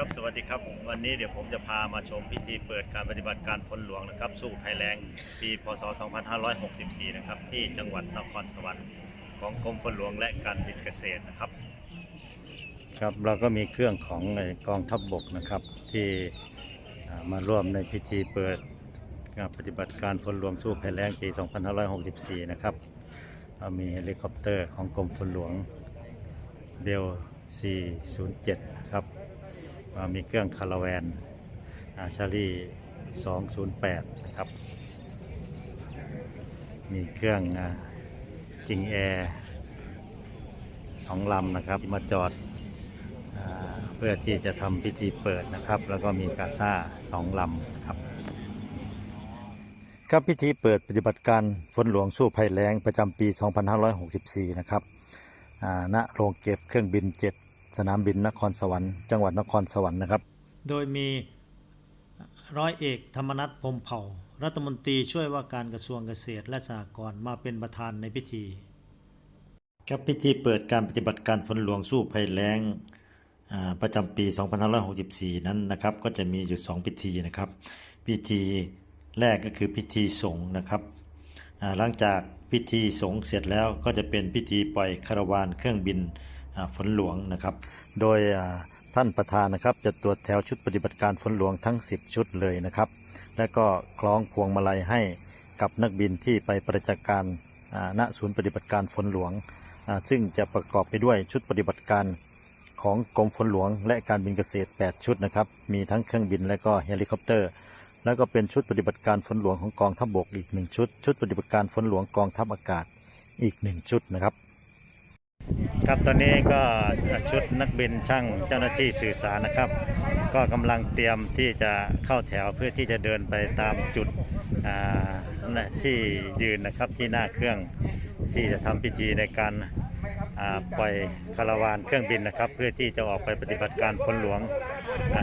ครับสวัสดีครับ วันนี้เดี๋ยวผมจะพามาชมพิธีเปิดการปฏิบัติการฝนหลวงนะครับ สู้ภัยแล้งปีพศ 2564 นะครับ ที่จังหวัดนครสวรรค์ของกรมฝนหลวงและการบินเกษตรนะครับ ครับเราก็มีเครื่องของกองทัพบบกนะครับ ที่มาร่วมในพิธีเปิดการปฏิบัติการฝนหลวงสู้ภัยแล้งปี 2564 นะครับเรามีเฮลิคอปเตอร์ของกรมฝนหลวงเบล407 มีเครื่องคาราแวนอาชารี208 นะครับ มีเครื่องจิงแอร์สองลำนะครับ มาจอดอเพื่อที่จะทำพิธีเปิดนะครับ แล้วก็มีกาซ่าสองลำครับ ครับพิธีเปิดปฏิบัติการฝนหลวงสู้ภัยแล้งประจำปี 2564 นะครับณโรงเก็บเครื่องบิน 7 สนามบินนครสวรรค์จังหวัดนครสวรรค์นะครับ โดยมีร้อยเอกธรรมนัฐพรหมเผ่า รัฐมนตรีช่วยว่าการกระทรวงเกษตรและสหกรณ์มาเป็นประธานในพิธี ครับพิธีเปิดการปฏิบัติการฝนหลวงสู้ภัยแล้งอ่าประจำปี 2564 นั้นนะครับ ก็จะมีอยู่ 2 พิธีนะครับ พิธีแรกก็คือพิธีสงฆ์นะครับอ่าหลังจากพิธีสงฆ์เสร็จแล้วก็จะเป็นพิธีปล่อยคาราวานเครื่องบินอ่า ฝนหลวงนะครับ โดยท่านประธานนะครับจะตรวจแถวชุดปฏิบัติการฝนหลวงทั้ง 10 ชุดเลยนะครับ และก็คล้องพวงมาลัยให้กับนักบินที่ไปประจำการณศูนย์ปฏิบัติการฝนหลวง ซึ่งจะประกอบไปด้วยชุดปฏิบัติการของกรมฝนหลวง และการบินเกษตร 8 ชุดนะครับ มีทั้งเครื่องบินและก็เฮลิคอปเตอร์ แล้วก็เป็นชุดปฏิบัติการฝนหลวงของกองทัพบบกอีกหนึ่งชุด ชุดปฏิบัติการฝนหลวงกองทัพอากาศอีกหนึ่งชุดนะครับ ครับตอนนี้ก็ชุดนักบินช่างเจ้าหน้าที่สื่อสารนะครับ ก็กำลังเตรียมที่จะเข้าแถวเพื่อที่จะเดินไปตามจุดที่ยืนนะครับที่หน้าเครื่องที่จะทำพิธีในการปล่อยคาราวานเครื่องบินนะครับ เพื่อที่จะออกไปปฏิบัติการฝนหลวง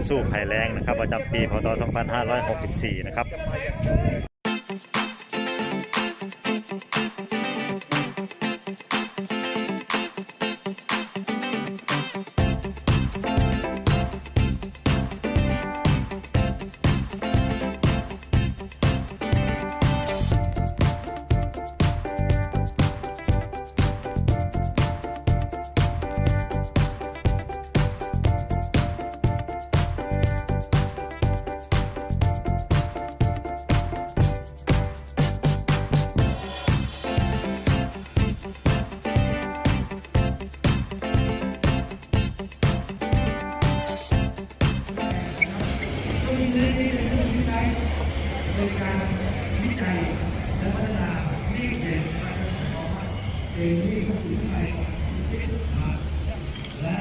สู้ภัยแล้งนะครับประจำปีพศ2564 นะครับ ในการวิจัยและพัฒนานี่เป็นเองนี่เข้าสู่ภายของที่ผ่านและ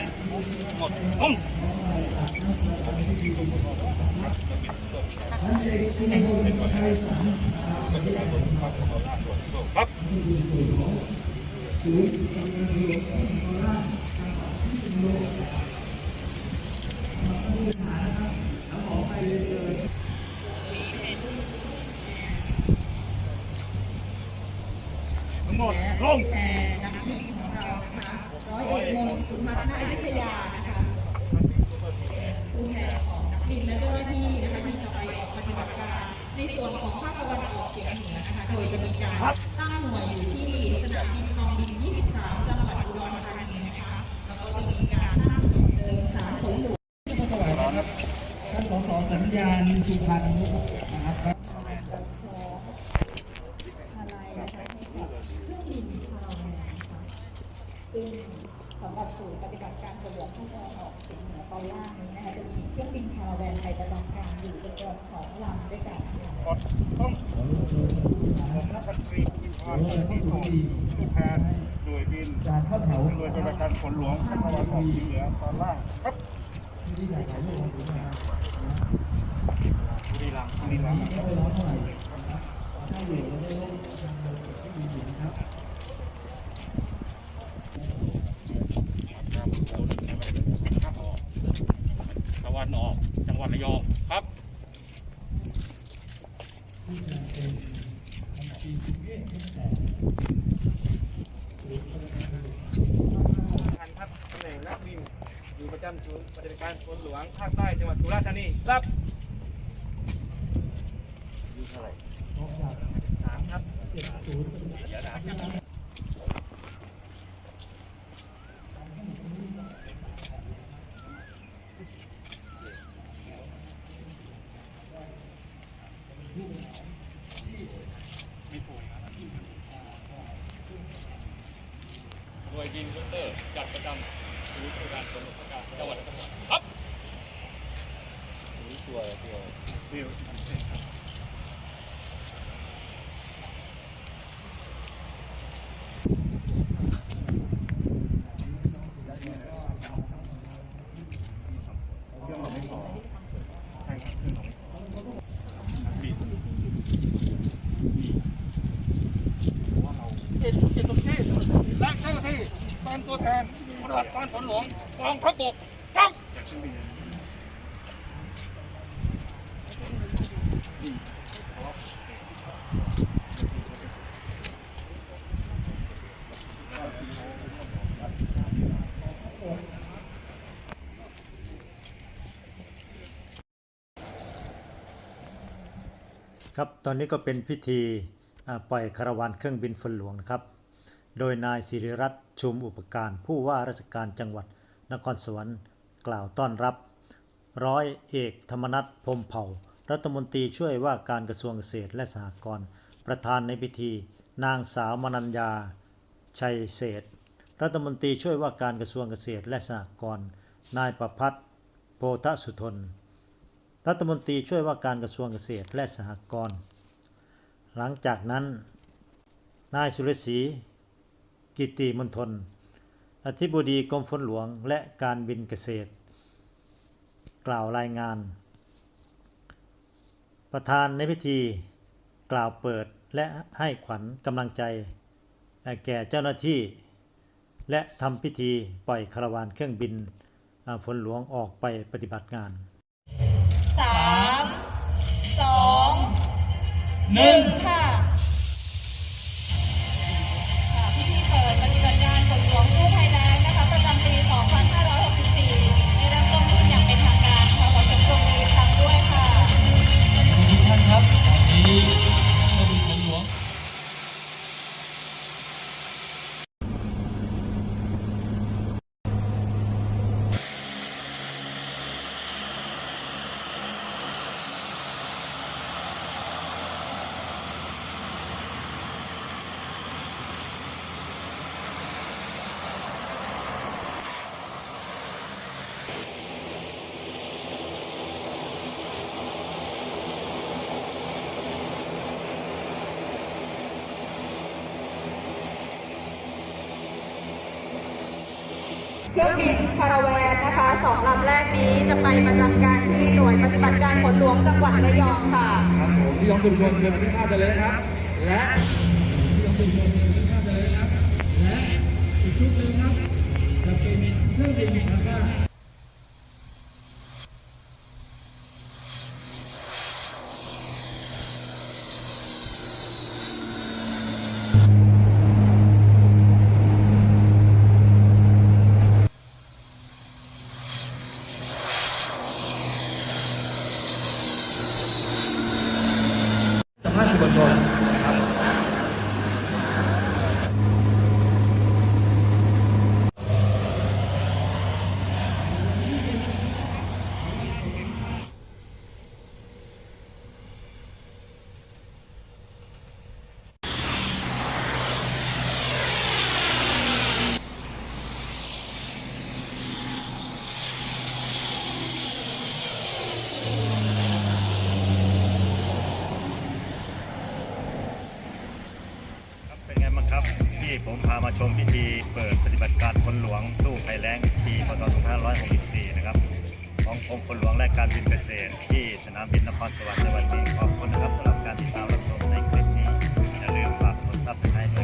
ท่านเอกสุนทรไทยสารครับที่เป็นส่วนของศูนย์ทำงานหลวงของราชจังหวัดพิษณุโลกมาผู้บริหานะครับ แล้วขอไปเลยเลยแชร์นะคะของเรานะคะร้อยเอกมงสุมาณอยุธยานะคะผู้แทนของนักบินและเจ้าหน้าที่นะคะที่จะไปออกปฏิบัติการในส่วนของภาคตะวันออกเฉียงเหนือนะคะโดยจะมีการตั้งหน่วยอยู่ที่สนามบินกองบิน 23จังหวัด ท่านสสสัญญาณสุพรรณนะครับเรื่องบินคาราแวนนะคะซึ่งสำหรับศูนย์ปฏิบัติการตรวจภาคตะวันออกเฉียงเหนือตอนล่างนี้นะคะจะมีเครื่องบินคาราแวนไปประจำการอยู่จำนวนสองลำด้วยกันค่ะนักบัญชีบินพานที่ส่งผู้แทนหน่วยบินการเข้าแถวหน่วยปฏิบัติการฝนหลวงภาคตะวันออกเฉียงเหนือตอนล่างครับ ตะวันออกจังหวัดระยองครับที่ ตำแหน่งนักบินอยู่อยู่ประจำศูนย์ปฏิบัติการฝนหลวงภาคใต้จังหวัดสุราษฎร์ธานีรับสามครับเดี๋ยวนะครับหน่วยบินเตอร์จัดประจำศูนย์บริการฝนอากาศจังหวัดนครสวรรค์ครับตัวตัววิวเจ็ดเจ็ดตรงที่และเจ้าหน้าที่ เป็นตัวแทนปฏิบัติการฝนหลวงกองทัพบกครับครับ ตอนนี้ก็เป็นพิธีปล่อยคาราวานเครื่องบินฝนหลวงนะครับ โดยนายศิริรัตน์ชุมอุปการผู้ว่าราชการจังหวัดนครสวรรค์กล่าวต้อนรับ ร้อยเอกธรรมนัฐพมเผ่า รัฐมนตรีช่วยว่าการกระทรวงเกษตรและสหกรณ์ประธานในพิธี นางสาวมนัญญา ชัยเศษรัฐมนตรีช่วยว่าการกระทรวงเกษตรและสหกรณ์นายประพัฒน์โพธสุทน รัฐมนตรีช่วยว่าการกระทรวงเกษตรและสหกรณ์หลังจากนั้น นายสุรศรี กิติมณฑลอธิบดีกรมฝนหลวงและการบินเกษตร กล่าวรายงาน ประธานในพิธีกล่าวเปิดและให้ขวัญกำลังใจ แก่เจ้าหน้าที่ และทำพิธีปล่อยคาราวานเครื่องบินฝนหลวงออกไปปฏิบัติงานสามสองหนึ่งค่ะค่ะ เครื่องบินคาราแวนนะคะสองลำแรกนี้จะไปประจำการที่หน่วยปฏิบัติการฝนหลวงจังหวัดระยองค่ะครับผมพี่น้องสื่อมวลชนเชิญขึ้นภาพได้เลยครับ และพี่น้องสื่อมวลชนเชิญขึ้นภาพได้เลยครับ และอีกชุดหนึ่งครับจะเป็นเครื่องบินคาซ่า สัมภาษณ์สื่อมวลชนนะครับ ครับเป็นไงบ้างครับที่ ผมพามาชมพิธีเปิดปฏิบัติการคนหลวงสู้ภัยแล้งปีพศ2564 นะครับ ของกรมคนหลวงและการบินเกษตร ที่สนามบินนครสวรรค์ในวันนี้ขอบคุณนะครับสำหรับการติดตามรับชมในคลิปนี้อย่าลืมฝากกดซับสไครต์ด้วย